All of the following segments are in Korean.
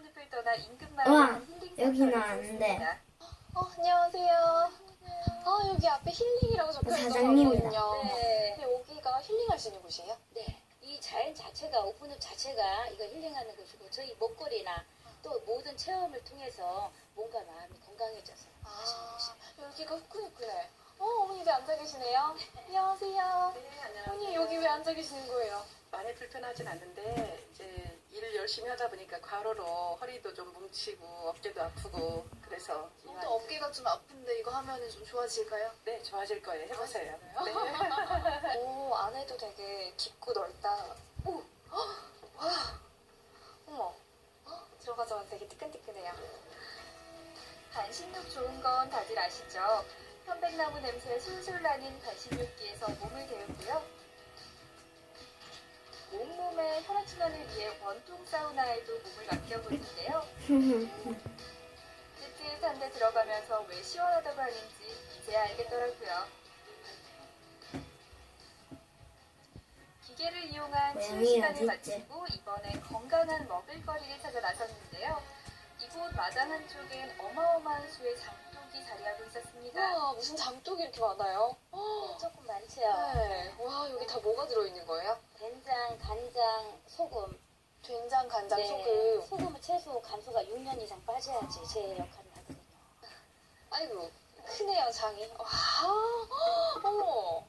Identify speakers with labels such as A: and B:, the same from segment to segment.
A: 우프늪을 떠나 인근
B: 우와,
A: 마을에 힐링
B: 여기는 안 돼.
C: 어, 안녕하세요. 아, 여기 앞에 힐링이라고 적혀 있어서
B: 사장님이다.
C: 왔거든요.
D: 네.
C: 근데 여기가 힐링할 수 있는 곳이에요?
D: 네. 이 자연 자체가 오픈업 자체가 이거 힐링하는 것이고 저희 목걸이나 또 모든 체험을 통해서 몸과 마음이 건강해져서
C: 아, 여기가 후끈후끈해. 어, 어머니들 앉아 계시네요. 안녕하세요.
E: 네, 안녕하세요.
C: 어머니, 여기 왜 앉아 계시는 거예요?
E: 많이 불편하진 않는데 이제 일을 열심히 하다 보니까 과로로 허리도 좀 뭉치고 어깨도 아프고 그래서
C: 저도 어깨가 좀 아픈데 이거 하면 좀 좋아질까요?
E: 네 좋아질 거예요. 해보세요.
C: 아,
E: 네.
C: 오, 안에도 되게 깊고 넓다. 오, 헉, 와, 어머, 헉, 들어가자마자 되게 뜨끈뜨끈해요.
A: 반신욕 좋은 건 다들 아시죠? 편백나무 냄새 술술 나는 반신욕기에서 몸을 데우고요. 온몸의 혈액순환을 위해 원통 사우나에도 몸을 맡겨보는데요. 뜨뜻한 데 들어가면서 왜 시원하다고 하는지 이제야 알겠더라고요. 기계를 이용한 치유 시간을? 마치고 이번엔 건강한 먹을거리를 찾아 나섰는데요. 이곳 마당 한쪽엔 어마어마한 수의 장독이 자리하고 있었습니다.
C: 우와, 무슨 장독이 이렇게 많아요? 어,
D: 조금 많죠.
C: 네. 와, 여기 다 뭐가 들어있는 거예요?
D: 된장, 간장, 소금.
C: 된장, 간장,
D: 네,
C: 소금.
D: 소금은 최소 감소가 6년 이상 빠져야지 제 역할을 하거든요.
C: 아이고, 크네요, 장이. 와, 어머.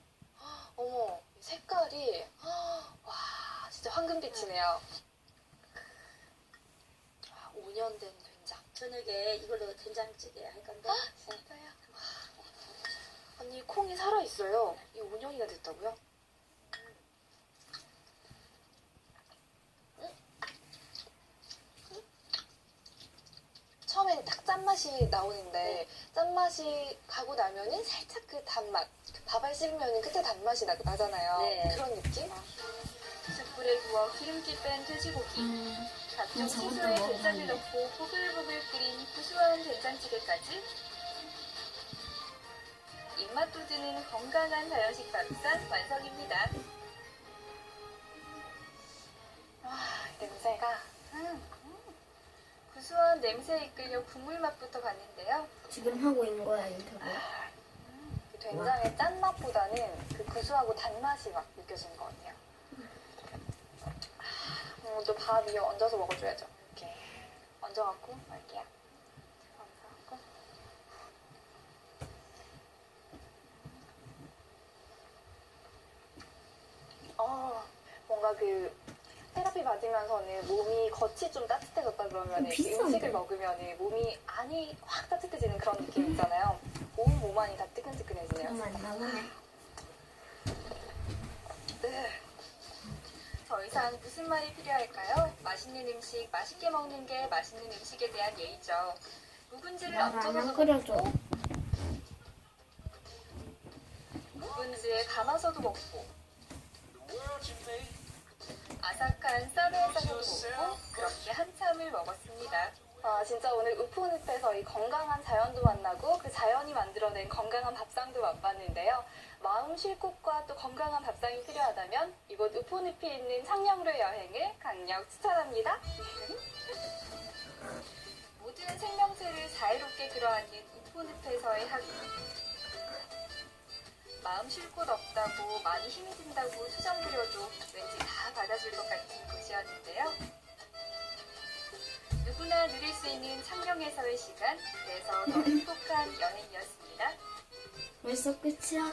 C: 어머, 색깔이. 와, 진짜 황금빛이네요. 5년 된 된장.
D: 저녁에 이걸로 된장찌개 할 건데. 네.
C: 진짜요? 언니, 콩이 살아 있어요. 이 5년이나 됐다고요? 처음에는 딱 짠맛이 나오는데 짠맛이 가고 나면은 살짝 그 단맛 그 밥알 씹으면 끝에 단맛이 나, 나잖아요
D: 네.
C: 그런 느낌?
A: 숯불에 구워 기름기 뺀 돼지고기, 각종
B: 음, 저것도
A: 채소에
B: 먹어봤네.
A: 된장을 넣고 보글보글 끓인 구수한 된장찌개까지 입맛 돋우는 건강한 자연식 밥상 완성입니다.
C: 아 냄새가
A: 음, 냄새에 이끌려 국물 맛부터 봤는데요.
B: 지금 하고 있는 거야 인터뷰.
C: 그 된장의 짠맛보다는 그 구수하고 단맛이 막 느껴지는 것 같아요 음, 또밥 위에 얹어서 먹어줘야죠 이렇게 얹어갖고 먹을게요 얹어갖고 어, 뭔가 그 테라피 받으면서는 몸이 겉이 좀 따뜻해졌다 그러면
B: 비싼데?
C: 음식을 먹으면 몸이 안이 확 따뜻해지는 그런 느낌 있잖아요. 온 몸 안이 다 뜨끈뜨끈해지네요.
B: 나오네.
C: 네.
A: 더 이상 무슨 말이 필요할까요? 맛있는 음식, 맛있게 먹는 게 맛있는 음식에 대한 예의죠. 묵은지를 얹어서
B: 끓여줘.
A: 먹고, 묵은지에 감아서도 먹고, 한참을 먹었습니다.
C: 아, 진짜 오늘 우프늪에서 이 건강한 자연도 만나고 그 자연이 만들어낸 건강한 밥상도 맛봤는데요. 마음 쉴 곳과 또 건강한 밥상이 필요하다면 이곳 우프늪이 있는 창녕로 여행을 강력 추천합니다.
A: 모든 생명체를 자유롭게 끌어안는 우프늪에서의 하루. 마음 쉴 곳 없다고 많이 힘이 든다고 투정 부려도 왠지 다 받아줄 것 같은 곳이었는데요. 누구나 누릴 수 있는 창경에서의 시간, 그래서 더 행복한 여행이었습니다.
B: 벌써 끝이야?